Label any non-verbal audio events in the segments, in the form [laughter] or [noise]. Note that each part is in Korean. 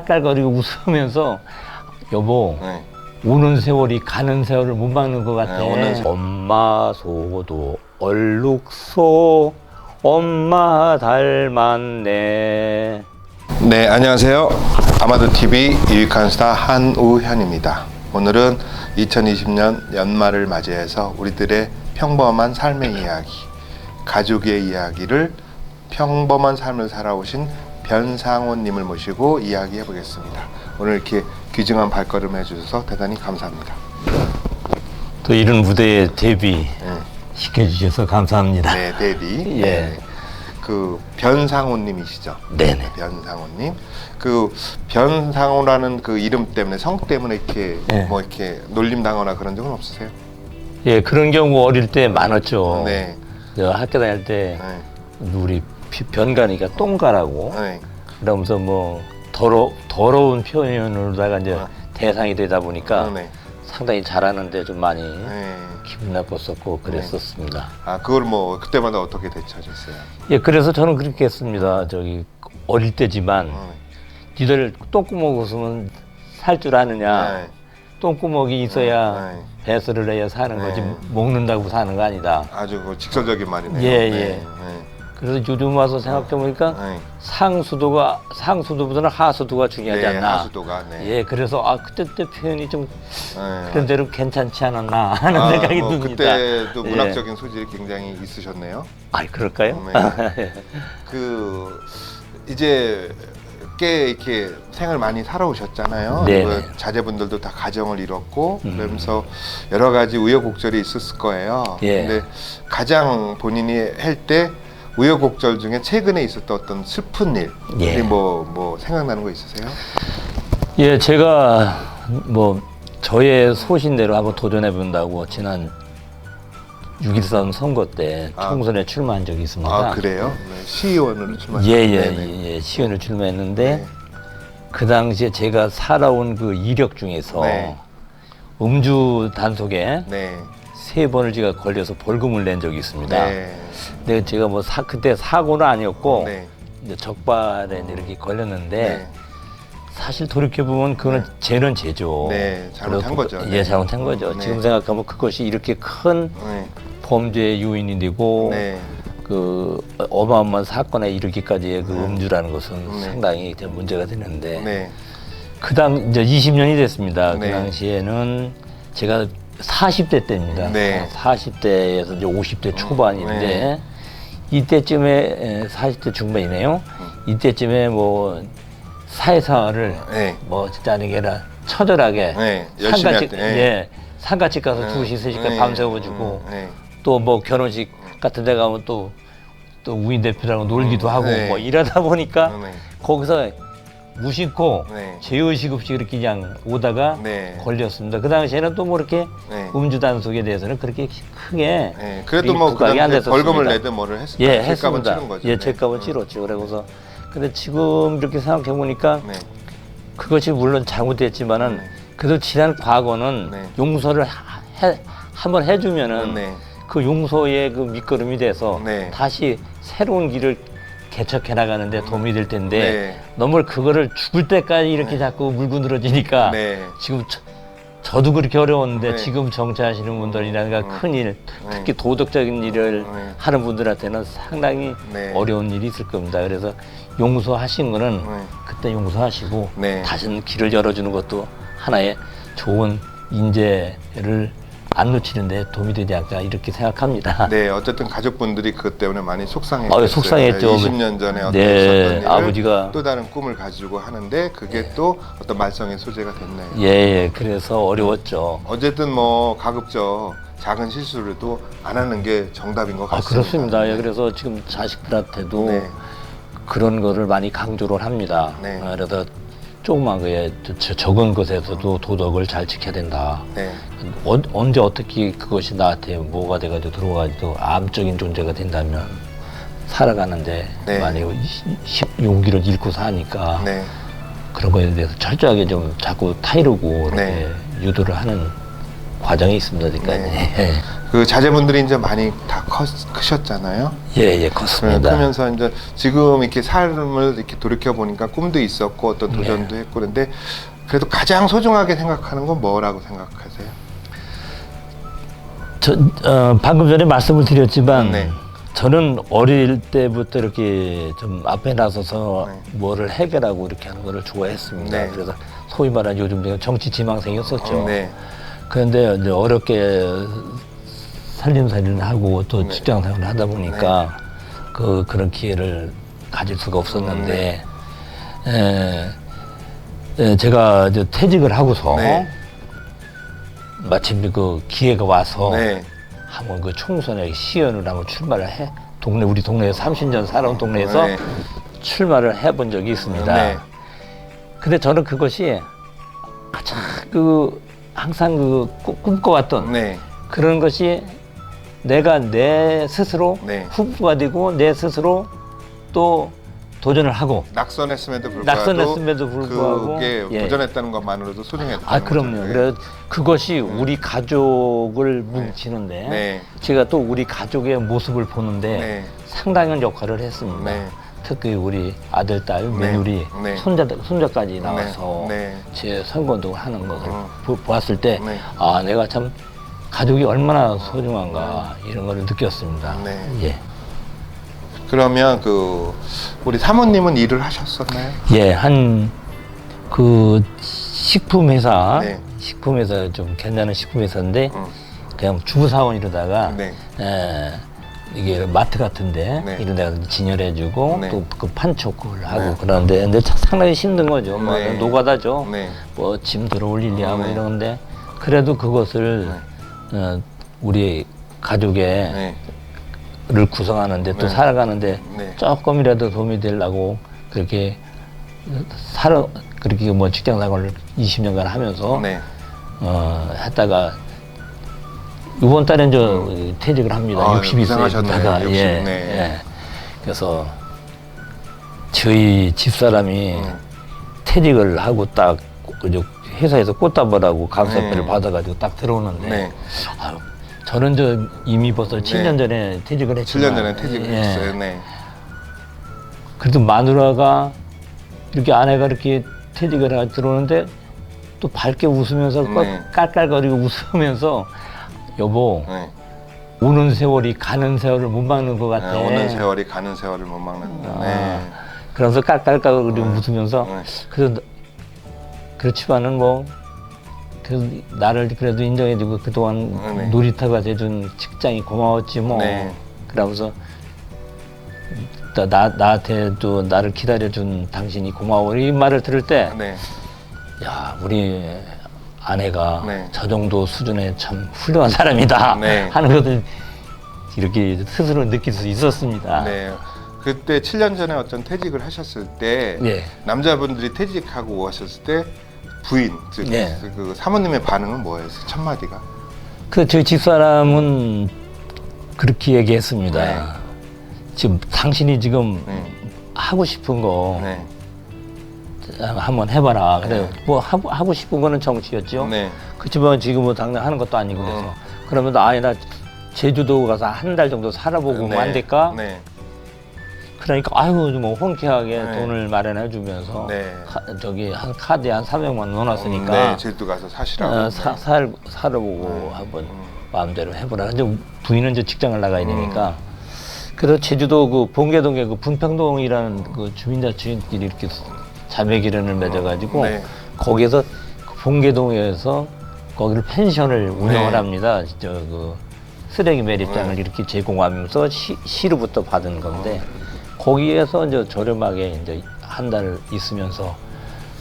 깔깔거리고 웃으면서 여보 네. 오는 세월이 가는 세월을 못 막는 것 같아. 네, 오는 세- 엄마 소도 얼룩소 엄마 닮았네. 네, 안녕하세요. 아마도 TV 유익한 스타 한우현입니다. 오늘은 2020년 연말을 맞이해서 우리들의 평범한 삶의 이야기, 가족의 이야기를 평범한 삶을 살아오신 변상호님을 모시고 이야기해 보겠습니다. 오늘 이렇게 귀중한 발걸음 해주셔서 대단히 감사합니다. 또 이런 무대에 데뷔 네, 시켜주셔서 감사합니다. 네 데뷔. [laughs] 예. 네. 그 변상호님이시죠? 네네. 변상호님. 그 변상호라는 그 이름 때문에 성 때문에 이렇게 네. 뭐 이렇게 놀림 당하거나 그런 적은 없으세요? 예 그런 경우 어릴 때 많았죠. 네. 저 학교 다닐 때 네. 우리 피- 변가니까 똥가라고 네. 그러면서 뭐 더러 더러운 표현으로다가 이제 아. 대상이 되다 보니까 네. 상당히 잘하는데 좀 많이 네. 기분 나빴었고 그랬었습니다. 아 그걸 뭐 그때마다 어떻게 대처하셨어요? 예, 그래서 저는 그렇게 했습니다. 저기 어릴 때지만 어, 니들 똥구멍 웃으면 살 줄 아느냐? 네. 똥구멍이 있어야 네. 배설을 해야 사는 거지 네. 먹는다고 사는 거 아니다. 아주 그 직설적인 말이네요. 예, 네. 예. 그래서 요즘 와서 생각해 보니까 네. 상수도가 상수도보다는 하수도가 중요하지 네. 않나. 하수도가. 네. 예, 그래서 아 그때 때 표현이 좀 네. 그런 대로 괜찮지 않았나 하는 아, 생각이 뭐 듭니다. 그때도 예. 문학적인 소질이 굉장히 있으셨네요. 아이 그럴까요? 네. [laughs] 그 이제 꽤 이렇게 생을 많이 살아오셨잖아요. 네. 그 자제분들도 다 가정을 이뤘고 음. 그러면서 여러 가지 우여곡절이 있었을 거예요. 예. 근데 가장 본인이 할 때 우여곡절 중에 최근에 있었던 어떤 슬픈 일, 예. 뭐, 뭐 생각나는 거 있으세요? 예, 제가 뭐 저의 소신대로 한번 도전해 본다고 지난 6.13 선거 때 아. 총선에 출마한 적이 있습니다. 아 그래요? 네. 시의원으로 출마하셨 예, 예, 네네. 예, 예, 시연을 출마했는데 네. 그 당시에 제가 살아온 그 이력 중에서 네. 음주 단속에 네. 세 번을 제가 걸려서 벌금을 낸 적이 있습니다. 네. 근데 제가 뭐 사, 그때 사고는 아니었고 네. 이제 적발에 이렇게 걸렸는데 네. 사실 돌이켜 보면 그거는 죄는 죄죠. 네, 잘못한 그리고 거죠. 예, 네. 잘못한 거죠. 네. 지금 생각하면 그것이 이렇게 큰 네. 범죄의 요인이 되고 네. 그 어마어마한 사건에 이르기까지의 그 네. 음주라는 것은 네. 상당히 문제가 되는데 네. 그당 이제 20년이 됐습니다. 네. 그 당시에는 제가 40대 때입니다. 네. 40대에서 이제 50대 초반인데 네. 이때쯤에 40대 중반이네요. 이때쯤에 뭐 사회생활을 네. 뭐 진짜 아니게나 처절하게 네, 열심히 상가집 할 때, 네. 예 상가집 가서 네. 2시 3시까지 네. 밤새워주고 네. 또 뭐 결혼식 같은 데 가면 또 또 우인 대표랑 놀기도 하고 네. 뭐 이러다 보니까 네. 거기서 무심코 네. 제의식 없이 그렇게 그냥 오다가 네. 걸렸습니다. 그 당시에는 또 뭐 이렇게 네. 음주 단속에 대해서는 그렇게 크게 네. 그래도 뭐 그다음에 됐었습니다. 벌금을 내든 뭐를 했을 예, 했습니다. 치른 거죠. 예, 네. 죄값은 치렀죠. 그래서 근데 지금 이렇게 생각해 보니까 네. 그것이 물론 잘못됐지만은 네. 그래도 지난 과거는 네. 용서를 하- 해, 한번 해주면은 네. 그 용서의 그 밑거름이 돼서 네. 다시 새로운 길을 개척해 나가는데 도움이 될 텐데 네. 너무 그거를 죽을 때까지 이렇게 자꾸 물고 늘어지니까 네. 지금 저, 저도 그렇게 어려웠는데 네. 지금 정치하시는 분들이라든가 음. 큰 일, 특히 도덕적인 일을 네. 하는 분들한테는 상당히 네. 어려운 일이 있을 겁니다. 그래서 용서하신 거는 네. 그때 용서하시고 네. 다시는 길을 열어주는 것도 하나의 좋은 인재를 안 놓치는데 도움이 되지 않을까 이렇게 생각합니다. [laughs] 네, 어쨌든 가족분들이 그것 때문에 많이 속상했어요. 아유, 속상했죠. 20년 전에 어떤 네, 아버지가- 또 다른 꿈을 가지고 하는데 그게 또 어떤 말썽의 소재가 됐네요. 예, 예, 그래서 어려웠죠. 어쨌든 뭐 가급적 작은 실수를도 안 하는 게 정답인 것 아, 같습니다. 그렇습니다. 예, 그래서 지금 자식들한테도 네. 그런 거를 많이 강조를 합니다. 네. 아, 그래서 조그만 거에 저- 적은 것에서도 도덕을 잘 지켜야 된다. 네. 어, 언제 어떻게 그것이 나한테 뭐가 돼가지고 들어가지고 암적인 존재가 된다면 살아가는데 네. 만약에 시- 용기를 잃고 사니까 네. 그런 거에 대해서 철저하게 좀 자꾸 타이르고 이렇게 네. 유도를 하는 과정이 있습니다. 아직까지. 네. 그 자제분들이 이제 많이 다 컸, 크셨잖아요. 예, 예, 네, 컸습니다. 크면서 이제 지금 이렇게 삶을 이렇게 돌이켜 보니까 꿈도 있었고 어떤 도전도 네. 했고 그런데 그래도 가장 소중하게 생각하는 건 뭐라고 생각하세요? 저, 어, 방금 전에 말씀을 드렸지만 네. 저는 어릴 때부터 이렇게 좀 앞에 나서서 네. 뭐를 해결하고 이렇게 하는 거를 좋아했습니다. 네. 그래서 소위 말하는 요즘 정치 지망생이었었죠. 네. 그런데 이제 어렵게 살림살이를 하고 또 네. 직장 생활을 하다 보니까 그 그런 기회를 가질 수가 없었는데 네. 에, 에, 제가 이제 퇴직을 하고서 네. 마침 그 기회가 와서 네. 한번 그 총선에 시연을 한번 출마를 해 동네 우리 동네에 30년 살아온 동네에서 네. 출마를 해본 적이 있습니다. 네. 근데 저는 그것이 가장 그 항상 그 꿈- 꿈꿔왔던 네. 그런 것이 내가 내 스스로 네. 후보가 되고 내 스스로 또 도전을 하고 낙선했음에도 불구하고 낙선했음에도 불구하고, 그게 예. 도전했다는 것만으로도 소중했다. 아 그럼요. 그래 그것이 우리 가족을 뭉치는데 네. 제가 또 우리 가족의 모습을 보는데 네. 상당한 역할을 했습니다. 네. 특히 우리 아들, 딸, 며느리, 네. 손자, 손자까지 나와서 네. 제 선거운동을 하는 것을 어. 보, 보았을 때, 네. 아, 내가 참 가족이 얼마나 소중한가, 이런 거를 느꼈습니다. 네. 예. 그러면 그 우리 사모님은 일을 하셨었나요? 예, 한, 그, 식품 회사, 네. 식품 회사, 좀 괜찮은 식품 회사인데, 음. 그냥 주부 사원 이러다가, 네. 에, 이게 마트 같은데 네. 이런 데가 진열해주고 네. 또그 판촉을 하고 네. 그러는데 근데 참 상당히 힘든 거죠. 뭐 네. 노가다죠. 네. 뭐짐 들어올 일이 하고 네. 이러는데 그래도 그것을 어, 우리 가족의 네. 를 구성하는데 또 네. 살아가는데 네. 조금이라도 도움이 되려고 그렇게 살아 그렇게 뭐 직장 생활을 20년간 하면서 네. 어, 했다가 이번 달에 저 퇴직을 합니다. 음. 아유, 62세 고생하셨네요. 다가 60, 예, 네. 예. 그래서 저희 집사람이 음. 퇴직을 하고 딱 회사에서 꽃다발 하고 감사패를 네. 받아가지고 딱 들어오는데 네. 아유, 저는 저 이미 벌써 7년 전에 퇴직을 했지만 7년 전에 퇴직을 예. 했어요. 네. 그래도 마누라가 이렇게 아내가 이렇게 퇴직을 하 들어오는데 또 밝게 웃으면서 네. 깔깔거리고 웃으면서 여보 네. 오는 세월이 가는 세월을 못 막는 것 같아. 네, 오는 세월이 가는 세월을 못 막는다. 아, 네. 그러면서 깔깔깔거리고 네. 웃으면서 네. 그래서 나- 그렇지만은 뭐 그래도 나를 그래도 인정해주고 그동안 네. 놀이터가 돼준 직장이 고마웠지 뭐 네. 그러면서 나, 나, 나한테도 나를 기다려준 당신이 고마워 이 말을 들을 때 네. 야, 우리 아내가 네. 저 정도 수준의 참 훌륭한 사람이다 [laughs] 네. [laughs] 하는 것을 이렇게 스스로 느낄 수 있었습니다. 네. 그때 7년 전에 어떤 퇴직을 하셨을 때 예. 남자분들이 퇴직하고 오셨을 때 부인 즉 예. 그 사모님의 반응은 뭐였어요? 첫 마디가? 그 저희 집사람은 그렇게 얘기했습니다. 네. 지금 당신이 지금 네. 하고 싶은 거 네. 한번 해봐라. 그래 네. 뭐 하고, 하고 싶은 거는 정치였죠. 네. 그렇지만 지금은 당장 하는 것도 아니고 그래서 어. 그러면 아예 나 제주도 가서 한 달 정도 살아보고 뭐안 될까? 네. 그러니까 아유 뭐 흔쾌하게 네. 돈을 마련해 주면서 네. 저기 한 카드에 한 400만 원 넣어놨으니까 네. 제주도 가서 사시라고. 어, 네. 사, 살 살아보고 네. 한번 음. 마음대로 해보라. 이제 부인은 이제 직장을 나가야 되니까. 음. 그래서 제주도 그 봉계동에 그 분평동이라는 그 주민자치인끼리 이렇게 자매 기련을 맺어가지고 네. 거기에서 그 봉계동에서 거기를 펜션을 운영을 네. 합니다. 저그 쓰레기 매립장을 네. 이렇게 제공하면서 시, 시로부터 받은 건데 거기에서 이제 저렴하게 이제 한 달 있으면서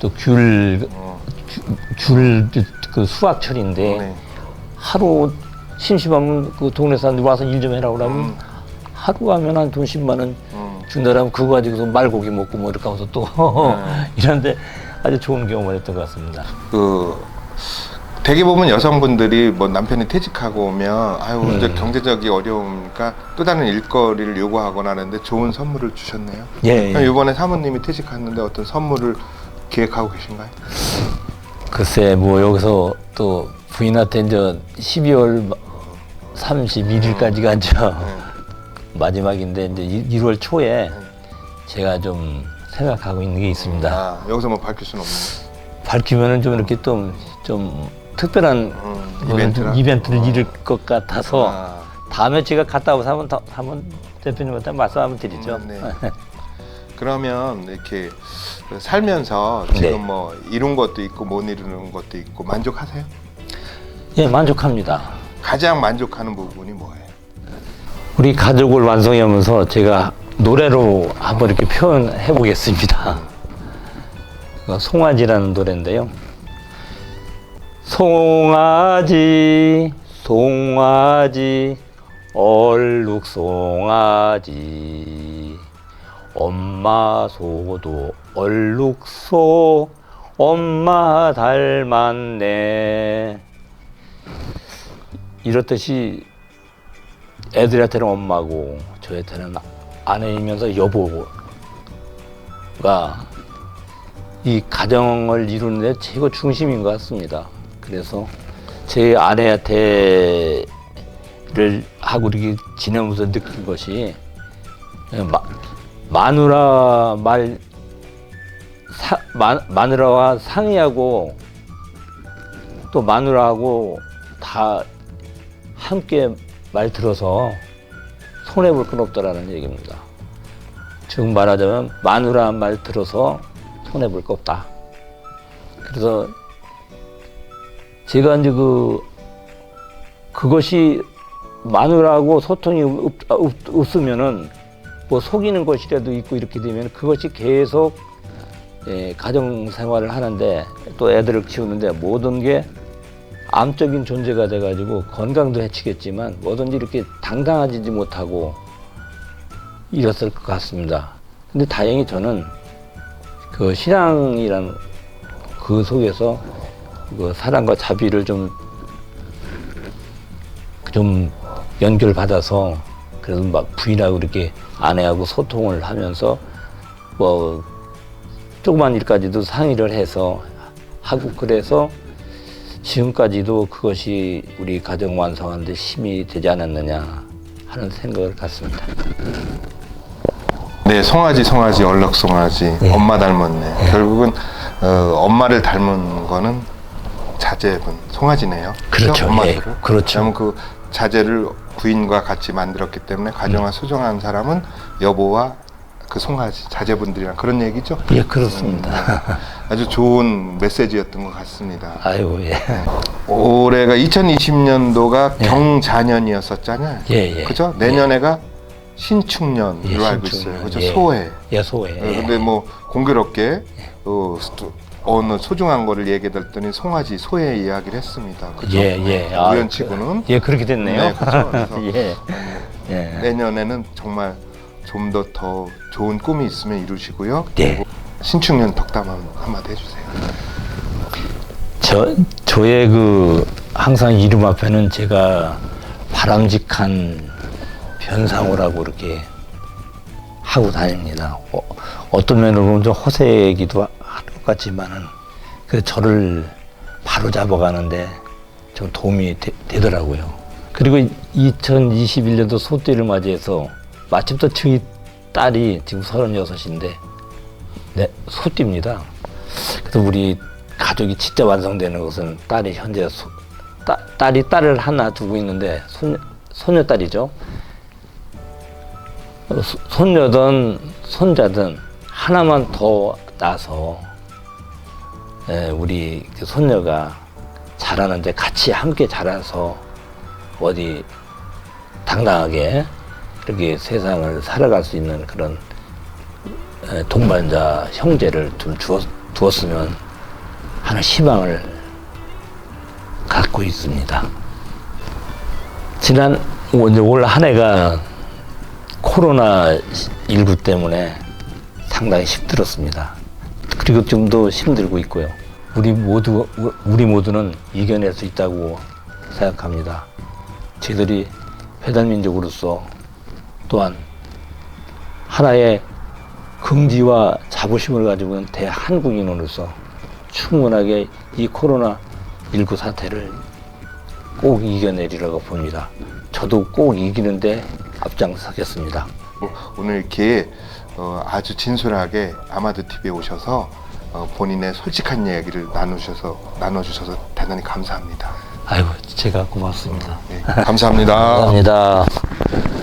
또귤 어. 귤그 수확철인데 네. 하루 심심하면 그 동네 사람들 와서 일 좀 해라 그러면 음. 하루 하면 한돈 10만 원 음. 준다라면 그거 가지고서 말고기 먹고 뭐 이렇게 하면서 또 네. [laughs] 이런데 아주 좋은 경험을 했던 것 같습니다. 그 대개 보면 여성분들이 뭐 남편이 퇴직하고 오면 아유 음. 이제 경제적이 어려우니까 또 다른 일거리를 요구하거나 하는데 좋은 선물을 주셨네요. 예, 그럼 예. 이번에 사모님이 퇴직하는데 어떤 선물을 기획하고 계신가요? 글쎄 뭐 여기서 또 부인한테 이제 12월 31일까지가 이제 마지막인데 이제 1월 초에 제가 좀 생각하고 있는 게 있습니다. 아, 여기서 뭐 밝힐 수는 없네. 밝히면은 좀 이렇게 좀, 좀 특별한 음, 뭐 이벤트라? 이벤트를 어. 이룰 것 같아서 아. 다음에 제가 갔다 와서 한번 더, 한번 대표님한테 말씀 한번 드리죠. 음, 네. [laughs] 그러면 이렇게 살면서 지금 네. 뭐 이룬 것도 있고 못 이루는 것도 있고 만족하세요? 예, 만족합니다. 가장 만족하는 부분이 뭐예요? 우리 가족을 완성하면서 제가 노래로 한번 이렇게 표현해 보겠습니다. 그 송아지라는 노래인데요. 송아지, 송아지, 얼룩 송아지, 엄마 소도 얼룩 소, 엄마 닮았네. 이렇듯이 애들한테는 엄마고 저한테는 아내이면서 여보가 이 가정을 이루는데 최고 중심인 것 같습니다. 그래서 제 아내한테를 하고 이렇게 지내면서 느낀 것이 마, 마누라 말 사, 마, 마누라와 상의하고 또 마누라하고 다 함께 말 들어서 손해 볼 건 없다라는 얘기입니다. 즉 말하자면 마누라 말 들어서 손해 볼 거 없다. 그래서 제가 이제 그 그것이 마누라하고 소통이 없, 없, 없으면은 뭐 속이는 것이라도 있고 이렇게 되면 그것이 계속 예, 가정 생활을 하는데 또 애들을 키우는데 모든 게 암적인 존재가 돼가지고 건강도 해치겠지만 뭐든지 이렇게 당당하지 못하고 이랬을 것 같습니다. 근데 다행히 저는 그 신앙이란 그 속에서 그 사랑과 자비를 좀, 좀 연결받아서 그래서 막 부인하고 이렇게 아내하고 소통을 하면서 뭐 조그만 일까지도 상의를 해서 하고 그래서 지금까지도 그것이 우리 가정 완성하는데 힘이 되지 않았느냐 하는 생각을 갖습니다. 네, 송아지, 송아지, 얼럭 송아지, 엄마 닮았네. 결국은 어, 엄마를 닮은 거는 자제분, 송아지네요. 그렇죠. 엄마들을. 예, 그렇죠. 왜냐면 그 자제를 부인과 같이 만들었기 때문에 가정을 수정하는 사람은 여보와 그 송아지, 자제분들이랑 그런 얘기죠. 예, 그렇습니다. 아주 좋은 메시지였던 것 같습니다. 아이고, 예. 올해가 2020년도가 경자년이었었잖아요. 예, 예. 그죠? 내년에가 신축년으로 예, 알고 신축년. 있어요. 그죠? 예. 소해. 예, 소해. 어, 근데 뭐 공교롭게 어, 또 어느 소중한 거를 얘기했더니 송아지 소해 이야기를 했습니다. 그죠? 예, 예. 아, 우연치고는 예, 그렇게 됐네요. 네, 그렇죠. [laughs] 그래서 예. 예. 내년에는 정말 좀 더 더 좋은 꿈이 있으면 이루시고요. 예. 그리고 신축년 덕담 한- 한마디 해주세요. 저, 저의 그, 항상 이름 앞에는 제가 바람직한 변상호라고 이렇게 하고 다닙니다. 어, 어떤 면으로 보면 좀 허세이기도 하- 할 것 같지만은, 그 저를 바로 잡아가는데 좀 도움이 되, 더라고요 그리고 2021년도 소띠를 맞이해서 마침 또 저희 딸이 지금 36인데, 네, 소띠입니다. 그래서 우리 가족이 진짜 완성되는 것은 딸이 현재 소, 따, 딸이 딸을 하나 두고 있는데 손, 손녀딸이죠. 손녀든 손자든 하나만 더 낳아서 예, 우리 그 손녀가 자라는데 같이 함께 자라서 어디 당당하게 그렇게 세상을 살아갈 수 있는 그런 에, 동반자 형제를 좀 주었, 두었 으면 하는 희망을 갖고 있습니다. 지난 이제 올한 해가 코로나 19 때문에 상당히 힘들었습니다. 그리고 좀더 힘들고 있고요. 우리 모두 우리 모두는 이겨낼 수 있다고 생각합니다. 저희들이 회단민족으로서 또한 하나의 긍지와 자부심을 가지고 있는 대한국인으로서 충분하게 이 코로나 19 사태를 꼭 이겨내리라고 봅니다. 저도 꼭 이기는데 앞장서겠습니다. 어, 오늘 이렇게 어, 아주 진솔하게 아마드 TV에 오셔서 어, 본인의 솔직한 이야기를 나누셔서 나눠주셔서 대단히 감사합니다. 아이고 제가 고맙습니다. 네, 감사합니다. [laughs] 감사합니다.